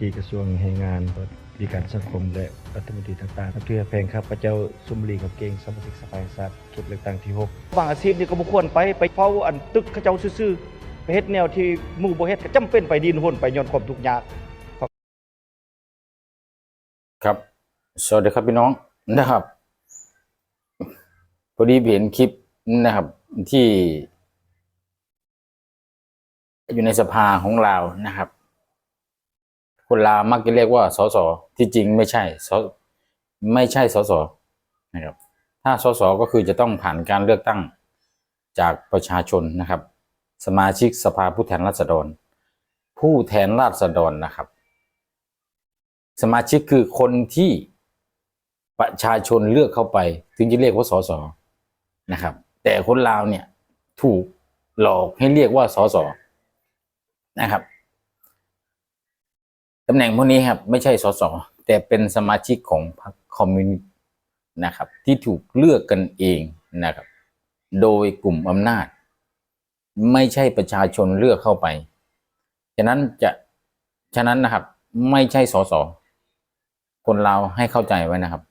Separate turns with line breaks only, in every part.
ที่กระทรวงแรงงานวิการสังคมและรัฐมนตรีต่างๆเพื่อแพงครับพระเจ้าสุมรีกับเกงสมาชิกสภาแห่งชาติเขตเลือกตั้งที่6บางอาชีพนี่ก็บ่ควรไปไปเฝ้าอันตึกเขาเจ้าซื่อๆไปเฮ็ดแนวที่หมู่บ่เฮ็ดก็จำเป็นไปดินหนไปย้อนความทุกข์ยาก
ครับสวัสดีครับพี่น้องนะครับพอดีเห็นคลิปนะครับที่ อยู่ในสภาของเรานะครับ คนลาวมักจะเรียกว่าสสที่จริงไม่ใช่สไม่ใช่สสนะครับ ถ้าสสก็คือจะต้องผ่านการเลือกตั้งจากประชาชนนะครับ สมาชิกสภาผู้แทนราษฎร ผู้แทนราษฎรนะครับ สมาชิกคือคนที่ประชาชนเลือกเข้าไป ถึงจะเรียกว่าสสนะครับ แต่คนลาวเนี่ยถูกหลอกให้เรียกว่าสสนะครับ ตำแหน่งพวกนี้ครับไม่ใช่สสแต่เป็นสมาชิกของพรรคคอมมิวนิสต์นะครับ ที่ถูกเลือกกันเองนะครับ โดยกลุ่มอำนาจ ไม่ใช่ประชาชนเลือกเข้าไป ฉะนั้นจะฉะนั้นนะครับไม่ใช่สสคนเราให้เข้าใจไว้นะครับ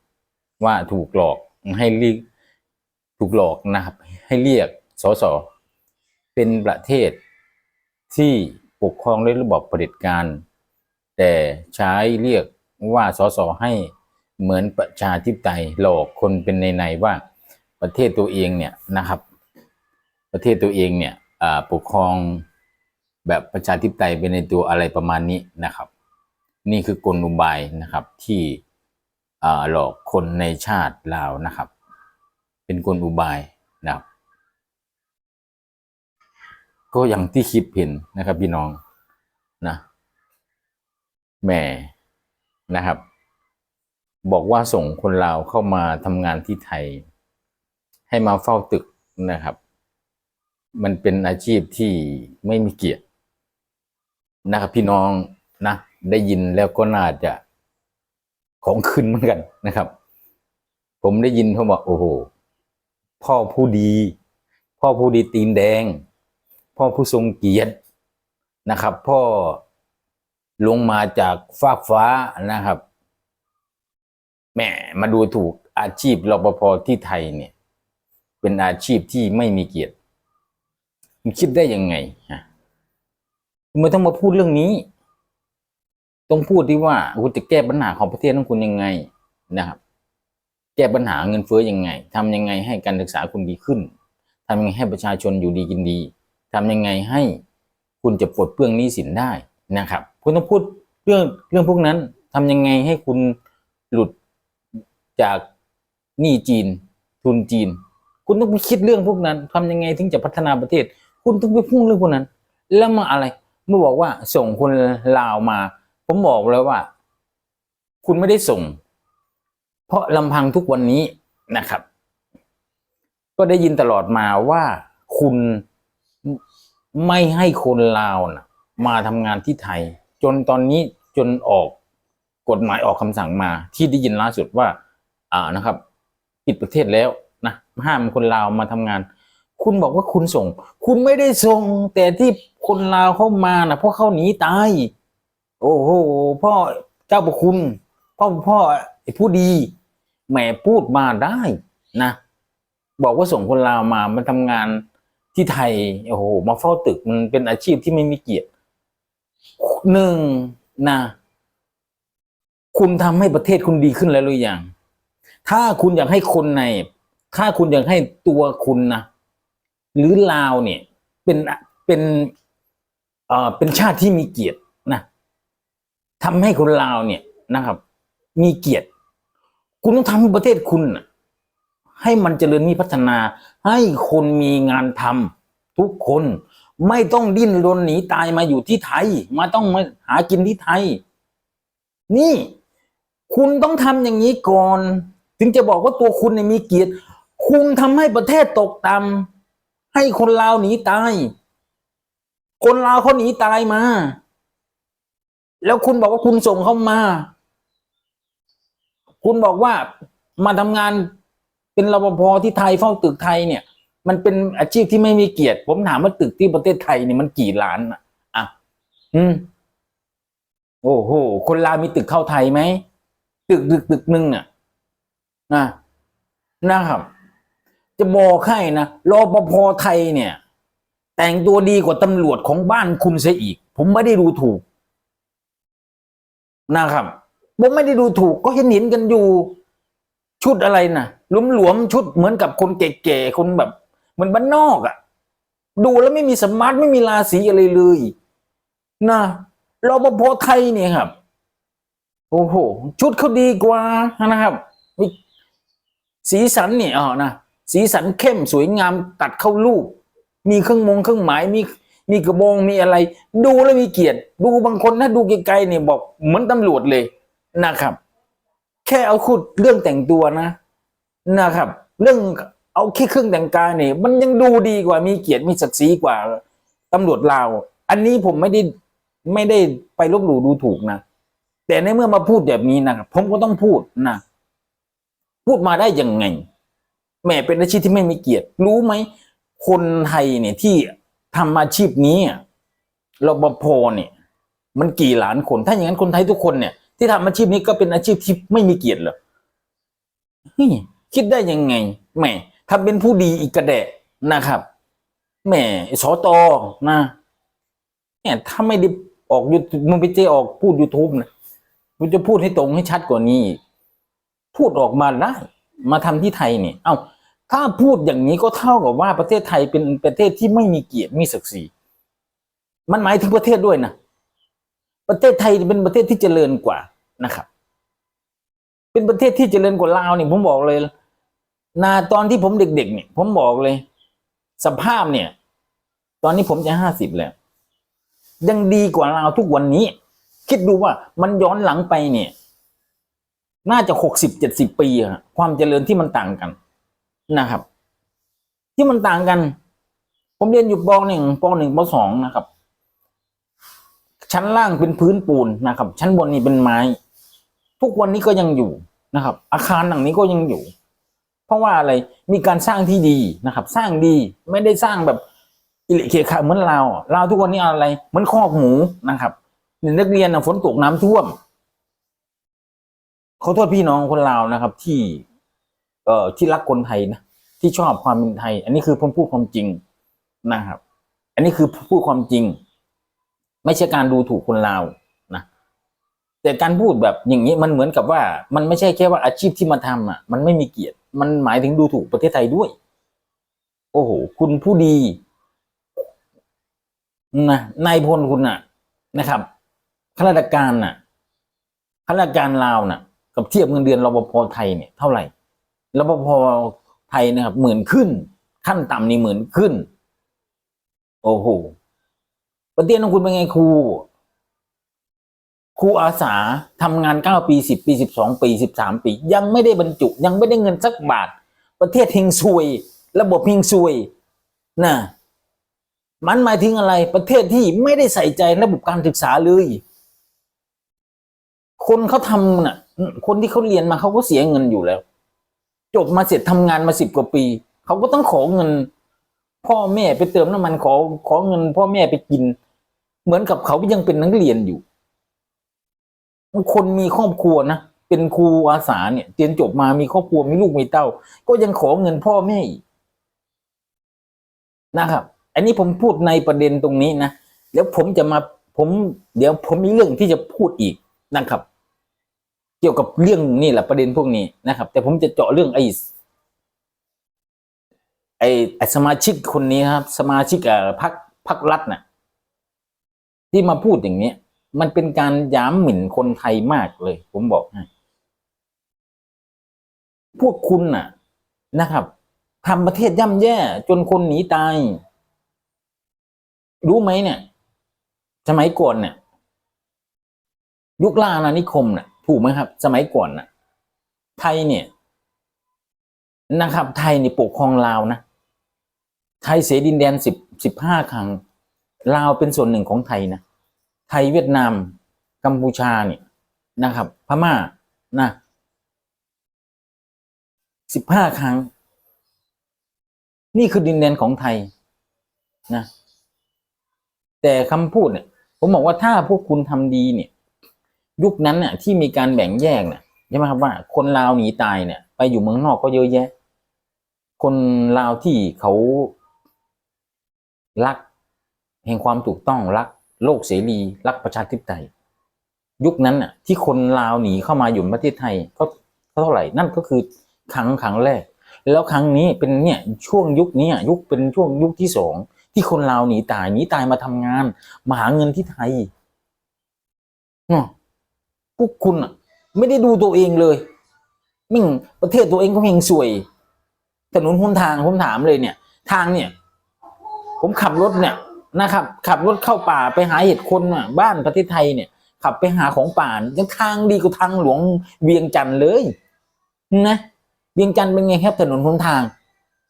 ว่าถูกหลอกให้เรียกถูกหลอกนะครับ ให้เรียกสสเป็นประเทศที่ปกครองด้วยระบอบเผด็จการ แต่ใช้เรียกว่าสสให้เหมือนประชาธิปไตยหลอกคนเป็นในในว่าประเทศตัวเองเนี่ยนะครับ ประเทศตัวเองเนี่ยปกครองแบบประชาธิปไตยเป็นในตัวอะไรประมาณนี้นะครับ นี่คือกลอุบายนะครับที่หลอกคนในชาติลาวนะครับ เป็นกลอุบายนะครับก็อย่างที่คลิปเห็นนะครับพี่น้องนะ แหม่นะครับ บอกว่าส่งคนลาวเข้ามาทำงานที่ไทย ให้มาเฝ้าตึกนะครับ มันเป็นอาชีพที่ไม่มีเกียรตินะครับพี่น้องนะได้ยินแล้วก็น่าจะของขึ้นเหมือนกันนะครับ ผมได้ยินเขาบอกโอ้โหพ่อผู้ดี พ่อผู้ดีตีนแดง พ่อผู้ทรงเกียรตินะครับ พ่อ ลงมาจากฟากฟ้านะครับแหมมาดูถูกอาชีพรปภที่ไทยเนี่ย เป็นอาชีพที่ไม่มีเกียรติคุณคิดได้ยังไงฮะคุณไม่ต้องมาพูดเรื่องนี้ ต้องพูดที่ว่าคุณจะแก้ปัญหาของประเทศของคุณยังไงนะครับ แก้ปัญหาเงินเฟ้อยังไงทำยังไงให้การศึกษาคุณดีขึ้นทำยังไงให้ประชาชนอยู่ดีกินดีทำยังไงให้คุณจะปลดเปลื้องหนี้สินได้ นะครับ คุณต้องพูดเรื่องเรื่องพวกนั้นทำยังไงให้คุณหลุดจากหนี้จีน ทุนจีน คุณต้องไปคิดเรื่องพวกนั้นทำยังไงถึงจะพัฒนาประเทศ คุณต้องไปพูดเรื่องพวกนั้น แล้วมาอะไรเมื่อบอกว่าส่งคนลาวมา ผมบอกเลยว่า คุณไม่ได้ส่ง เพราะลำพังทุกวันนี้นะครับ ก็ได้ยินตลอดมาว่าคุณไม่ให้คนลาวนะ มาทำงานที่ไทย จนตอนนี้จนออกกฎหมายออกคำสั่งมา ที่ได้ยินล่าสุดว่า อ่านะครับ ปิดประเทศแล้วนะห้ามคนลาวมาทำงาน คุณบอกว่าคุณส่ง คุณไม่ได้ส่ง แต่ที่คนลาวเข้ามานะเพราะเขาหนีตาย โอ้โหพ่อเจ้าประคุณพ่อพ่อไอ้ผู้ดีแหมพูดมาได้นะ บอกว่าส่งคนลาวมามาทำงานที่ไทยโอ้โหมาเฝ้าตึกมันเป็นอาชีพที่ไม่มีเกียรติ หนึ่งนะคุณทำให้ประเทศคุณดีขึ้นแล้วหรือยัง ถ้าคุณอยากให้คนใน ถ้าคุณอยากให้ตัวคุณนะ หรือลาวเนี่ย เป็น เป็น เอ่อ เป็นชาติที่มีเกียรตินะทำให้คนลาวเนี่ยนะครับ มีเกียรติ คุณต้องทำให้ประเทศคุณนะให้มันเจริญมีพัฒนา ให้คนมีงานทำทุกคน ไม่ต้องดิ้นรนหนีตายมาอยู่ที่ไทย มาต้องมาหากินที่ไทย นี่ คุณต้องทำอย่างนี้ก่อน ถึงจะบอกว่าตัวคุณเนี่ยมีเกียรติ คุณทำให้ประเทศตกต่ำให้คนลาวหนีตาย คนลาวเขาหนีตายมา แล้วคุณบอกว่าคุณส่งเขามา คุณบอกว่ามาทำงานเป็นรปภที่ไทยเฝ้าตึกไทยเนี่ย มันเป็นอาชีพที่ไม่มีเกียรติ ผมถามว่าตึกที่ประเทศไทยเนี่ยมันกี่ล้านอะอะอืมโอ้โหคนลาวมีตึกเข้าไทยไหมตึกตึกตึกหนึ่งอะนะนะครับ จะบอกให้นะรอปภไทยเนี่ย แต่งตัวดีกว่าตำรวจของบ้านคุณเสียอีก ผมไม่ได้ดูถูก นะครับผมไม่ได้ดูถูกก็เห็นเห็นกันอยู่ ชุดอะไรนะหลวมๆชุดเหมือนกับคนแก่ๆคนแบบ มือนบ้านนอกอะ่ะ ดูแล้วไม่มีสมาร์ทไม่มีราศีอะไรเลยนะรปภไทยเนี่ยครับ โอ้โห ชุดเขาดีกว่านะครับสีสันเนี่ยอ๋อนะสีสันเข้มสวยงามตัดเข้ารูป มีเครื่องมงเครื่องหมายมีมีกระบองมีอะไร ดูแล้วมีเกียรติ ดูบางคนถ้าดูไกลๆเนี่ยบอกเหมือนตำรวจเลยนะครับ แค่เอาคุดเรื่องแต่งตัวนะนะครับ เรื่อง เอาแค่เครื่องแต่งกายเนี่ย มันยังดูดีกว่ามีเกียรติมีศักดิ์ศรีกว่าตำรวจลาว อันนี้ผมไม่ได้ไม่ได้ไปลบหลู่ดูถูกนะ แต่ในเมื่อมาพูดแบบนี้นะครับผมก็ต้องพูดนะพูดมาได้ยังไงแหมเป็นอาชีพที่ไม่มีเกียรติ รู้ไหมคนไทยเนี่ยที่ทำอาชีพนี้รปภเนี่ย มันกี่ล้านคน ถ้าอย่างนั้นคนไทยทุกคนเนี่ย ที่ทำอาชีพนี้ก็เป็นอาชีพที่ไม่มีเกียรติเหรอคิดได้ยังไงแหม ทำเป็นผู้ดีอีกกระแดะนะครับแหมสอตอนะเนี่ยถ้าไม่ได้ออกยูมึงไปเจออกพูดยูทูบนะมึงจะพูดให้ตรงให้ชัดกว่านี้ พูดออกมาได้มาทำที่ไทยเนี่ย เอ้าถ้าพูดอย่างนี้ก็เท่ากับว่าประเทศไทยเป็นประเทศที่ไม่มีเกียรติม่ศักดิ์ศรีมันหมายถึงประเทศด้วยนะประเทศไทยเป็นประเทศที่เจริญกว่านะครับ เป็นประเทศที่เจริญกว่าลาวนี่ผมบอกเลย นาตอนที่ผมเด็ก ๆ เนี่ย ผมบอกเลย สภาพเนี่ย ตอนนี้ผมจะห้าสิบแล้ว ยังดีกว่าลาวทุกวันนี้ คิดดูว่ามันย้อนหลังไปเนี่ย น่าจะหกสิบเจ็ดสิบปีอะความเจริญที่มันต่างกันนะครับ ที่มันต่างกัน ผมเรียนอยู่ปหนึ่งปหนึ่งปสองนะครับ ชั้นล่างเป็นพื้นปูนนะครับ ชั้นบนนี่เป็นไม้ ทุกวันนี้ก็ยังอยู่นะครับ อาคารหลังนี้ก็ยังอยู่ ราะว่าอะไรมีการสร้างที่ดีนะครับ สร้างดีไม่ได้สร้างแบบอิเละเคคะเหมือนเราวเราวทุกวันนี้อะไรเหมือนคอกหมูนะครับนักเรียนฝนตกน้ำท่วมขอโทษพี่น้องคนลาวนะครับ ที่ เอ่อที่รักคนไทยนะที่ชอบความเป็นไทย อันนี้คือผมพูดความจริงนะครับ อันนี้คือพูดความจริง ไม่ใช่การดูถูกคนลาวนะแต่การพูดแบบอย่างนี้มันเหมือนกับว่า มันไม่ใช่แค่ว่าอาชีพที่มาทำอะ มันไม่มีเกียรติ มันหมายถึงดูถูกประเทศไทยด้วย โอ้โห คุณผู้ดีนะนายพลคุณน่ะ นะครับข้าราชการน่ะข้าราชการลาวน่ะ กับเทียบเงินเดือนรปภไทยเนี่ยเท่าไหร่รปภไทยนะครับหมื่นขึ้น ขั้นต่ำนี่หมื่นขึ้น โอ้โหประเทศของคุณเป็นไงครู ครูอาสาทำงานเก้าปีสิบปีสิบสองปีสิบสามปี ยังไม่ได้บรรจุ ยังไม่ได้เงินสักบาท ประเทศเฮงซวย ระบบเฮงซวยนะมันหมายถึงอะไรประเทศที่ไม่ได้ใส่ใจระบบการศึกษาเลย คนเขาทำน่ะ คนที่เขาเรียนมาเขาก็เสียเงินอยู่แล้ว จบมาเสร็จทำงานมาสิบกว่าปี เขาก็ต้องขอเงิน พ่อแม่ไปเติมน้ำมันขอขอเงิน พ่อแม่ไปกิน เหมือนกับเขายังเป็นนักเรียนอยู่ คนมีครอบครัวนะเป็นครูอาสาเนี่ยเรียนจบมามีครอบครัวมีลูกมีเต้า ก็ยังขอเงินพ่อแม่อีกนะครับ อันนี้ผมพูดในประเด็นตรงนี้นะแล้วผมจะมาผมเดี๋ยวผมมีเรื่องที่จะพูดอีกนะครับ เกี่ยวกับเรื่องนี่แหละประเด็นพวกนี้นะครับ แต่ผมจะเจาะเรื่องไอ้ไอ้สมาชิกคนนี้ครับ สมาชิกอ่อพักพักรัฐน่ะ ที่มาพูดอย่างนี้ มันเป็นการย้ำหมิ่นคนไทยมากเลย ผมบอกให้พวกคุณน่ะนะครับทำประเทศย่ำแย่ จนคนหนีตาย รู้ไหมเนี่ย สมัยก่อนเนี่ยยุคล่าอาณานิคมน่ะถูกไหมครับ สมัยก่อนน่ะ ไทยเนี่ยนะครับ ไทยนี่ปกครองลาวนะไทยเสียดินแดนสิบสิบห้าครั้งลาวเป็นส่วนหนึ่งของไทยนะ ทยเวียดนาม กัมพูชาเนี่ยนะครับ พม่านะสิบห้าครั้ง นี่คือดินแดนของไทยนะแต่คำพูดเนี่ยผมบอกว่าถ้าพวกคุณทำดีเนี่ย ยุคนั้นน่ะ ที่มีการแบ่งแยกน่ะใช่ไหมครับว่า คนลาวหนีตายเนี่ย ไปอยู่เมืองนอกก็เยอะแยะ คนลาวที่เขารัก แห่งความถูกต้องรัก โลกเสรีรักประชาธิปไตย ยุคนั้นน่ะที่คนลาวหนีเข้ามาอยู่ประเทศไทยก็เท่าไหร่นั่นก็คือครั้งครั้งแรก แล้วครั้งนี้เป็นเนี่ยช่วงยุคนี้ยุคเป็นช่วงยุคที่สองที่คนลาวหนีตายหนีตายมาทำงาน มาหาเงินที่ไทยเนาะพวกคุณอะ ไม่ได้ดูตัวเองเลยมิ่งประเทศตัวเองก็เฮงสวยถนนหนทางผมถามเลยเนี่ย ทางเนี่ย ผมขับรถเนี่ย นะครับ ขับรถเข้าป่าไปหาเห็ดคนอะบ้านประเทศไทยเนี่ย ขับไปหาของป่ายังทางดีกว่าทางหลวงเวียงจันทร์เลยนะเวียงจันทร์เป็นไงครับถนนหนทาง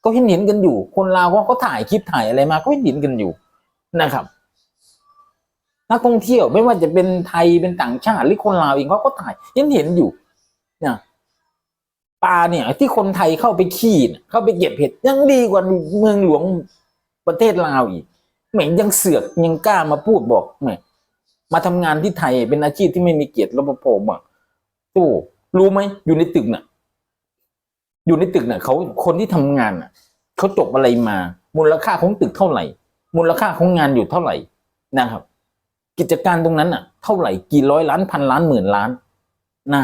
ก็เห็นเห็นกันอยู่ คนลาวก็เขาถ่ายคลิปถ่ายอะไรมาก็เห็นเห็นกันอยู่นะครับนักท่องเที่ยวไม่ว่าจะเป็นไทยเป็นต่างชาติหรือคนลาวเองเขาก็ถ่ายเห็นเห็นอยู่นะปลาเนี่ย ที่คนไทยเข้าไปขี่เข้าไปเก็บเห็ดยังดีกว่าเมืองหลวงประเทศลาวอีก แหมยังเสือกยังกล้ามาพูดบอกแหม่มาทำงานที่ไทยเป็นอาชีพที่ไม่มีเกียรติรปภอะโอ้รู้ไหมอยู่ในตึกน่ะ อยู่ในตึกน่ะเขาคนที่ทำงานน่ะเขาจบอะไรมา มูลค่าของตึกเท่าไหร่ มูลค่าของงานอยู่เท่าไหร่นะครับ กิจการตรงนั้นน่ะ เท่าไหร่กี่ร้อยล้านพันล้านหมื่นล้านนะ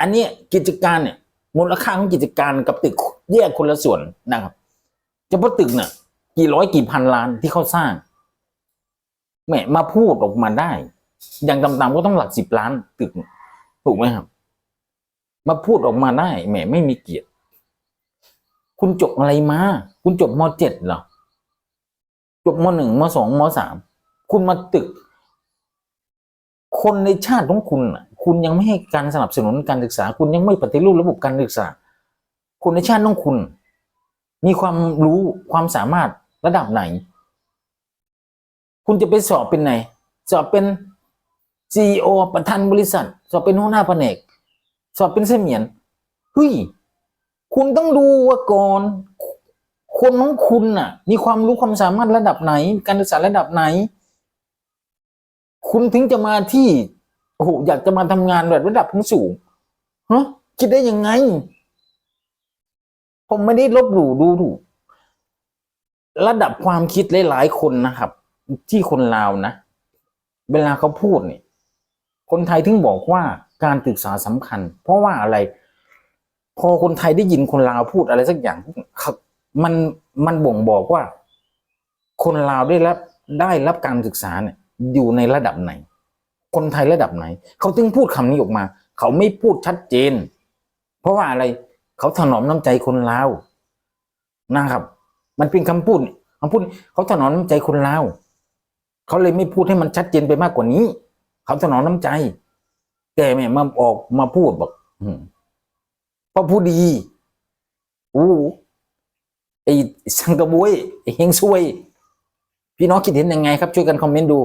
อันนี้กิจการเนี่ยมูลค่าของกิจการกับตึกแยกคนละส่วนนะครับเฉพาะตึกน่ะ กี่ร้อยกี่พันล้านที่เขาสร้างแหมมาพูดออกมาได้ อย่างต่ำๆก็ต้องหลักสิบล้านตึกถูกไหมครับ มาพูดออกมาได้แหมไม่มีเกียรติ คุณจบอะไรมา คุณจบมเจ็ดเหรอจบมหนึ่งมสองมสามคุณมาตึก คนในชาติของคุณคุณยังไม่ให้การสนับสนุนการศึกษา คุณยังไม่ปฏิรูประบบการศึกษา คนในชาติของคุณ มีความรู้ความสามารถ ระดับไหน คุณจะไปสอบเป็นไหน สอบเป็นซีอประธานบริษัท สอบเป็นหัวหน้าแผนก สอบเป็นเสมียนเฮ้ยคุณต้องดูว่าก่อนคนของคุณน่ะ มีความรู้ความสามารถระดับไหน การศึกษาระดับไหน คุณถึงจะมาที่โอ้โหอยากจะมาทำงานแบบระดับสูงฮะคิดได้ยังไง ผมไม่ได้ลบหลู่ดูถูก ระดับความคิดหลายๆคนนะครับ ที่คนลาวนะ เวลาเขาพูดเนี่ยคนไทยถึงบอกว่าการศึกษาสำคัญ เพราะว่าอะไร พอคนไทยได้ยินคนลาวพูดอะไรสักอย่างเขามันมันบ่งบอกว่า คนลาวได้รับได้รับการศึกษาเนี่ย อยู่ในระดับไหน คนไทยระดับไหน เขาถึงพูดคำนี้ออกมา เขาไม่พูดชัดเจน เพราะว่าอะไรเขาถนอมน้ำใจคนลาวนะครับ มันเป็นคำพูดคำพูดเขาถนอมน้ำใจคนลาวเขาเลยไม่พูดให้มันชัดเจนไปมากกว่านี้ เขาถนอมน้ำใจแกแม่มาออกมาพูดบอกอืมเพราะผู้ดีอู้ไอ้สังกะบุยไอ้เฮงซวย พี่น้องคิดเห็นยังไงครับ ช่วยกันคอมเมนต์ดู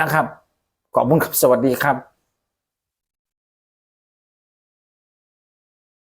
นะครับ ขอบคุณครับสวัสดีครับ